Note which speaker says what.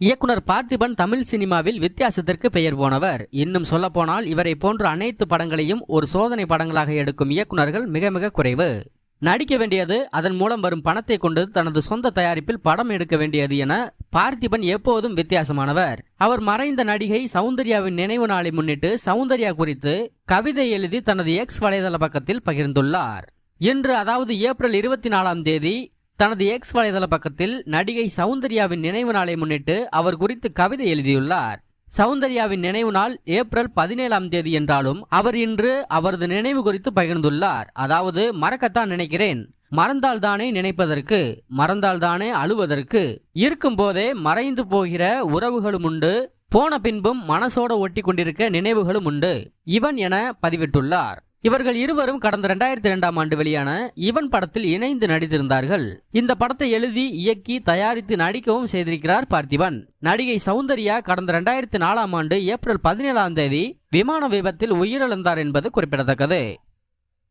Speaker 1: இயக்குனர் பார்த்திபன் தமிழ் சினிமாவில் வித்தியாசத்திற்கு பெயர் போனவர். இன்னும் சொல்லப்போனால் இவரை போன்ற அனைத்து படங்களையும் ஒரு சோதனை படங்களாக எடுக்கும் இயக்குனர்கள் மிக மிக குறைவு. நடிக்க வேண்டியது அதன் மூலம் வரும் பணத்தை கொண்டு தனது சொந்த தயாரிப்பில் படம் எடுக்க வேண்டியது என பார்த்திபன் எப்போதும் வித்தியாசமானவர். அவர் மறைந்த நடிகை சௌந்தர்யாவின் நினைவு நாளை முன்னிட்டு சௌந்தர்யா குறித்து கவிதை எழுதி தனது எக்ஸ் வலைதள பக்கத்தில் பகிர்ந்துள்ளார். இன்று அதாவது ஏப்ரல் இருபத்தி நாலாம் தேதி தனது எக்ஸ் வலைதள பக்கத்தில் நடிகை சௌந்தர்யாவின் நினைவு நாளை முன்னிட்டு அவர் குறித்து கவிதை எழுதியுள்ளார். சௌந்தர்யாவின் நினைவு நாள் ஏப்ரல் பதினேழாம் தேதி என்றாலும் அவர் இன்று அவரது நினைவு குறித்து பகிர்ந்துள்ளார். அதாவது மறக்கத்தான் நினைக்கிறேன். மறந்தால்தானே நினைப்பதற்கு மறந்தால்தானே அழுவதற்கு. இருக்கும் போதே மறைந்து போகிற உறவுகளும் உண்டு. போன பின்பும் மனசோட ஒட்டி கொண்டிருக்க நினைவுகளும் உண்டு. இவன் என பதிவிட்டுள்ளார். இவர்கள் இருவரும் கடந்த ரெண்டாயிரத்தி ரெண்டாம் ஆண்டு வெளியான இவன் படத்தில் இணைந்து நடித்திருந்தார்கள். இந்த படத்தை எழுதி இயக்கி தயாரித்து நடிக்கவும் செய்திருக்கிறார் பார்த்திபன். நடிகை சௌந்தர்யா கடந்த இரண்டாயிரத்தி நாலாம் ஆண்டு ஏப்ரல் பதினேழாம் தேதி விமான விபத்தில் உயிரிழந்தார் என்பது குறிப்பிடத்தக்கது.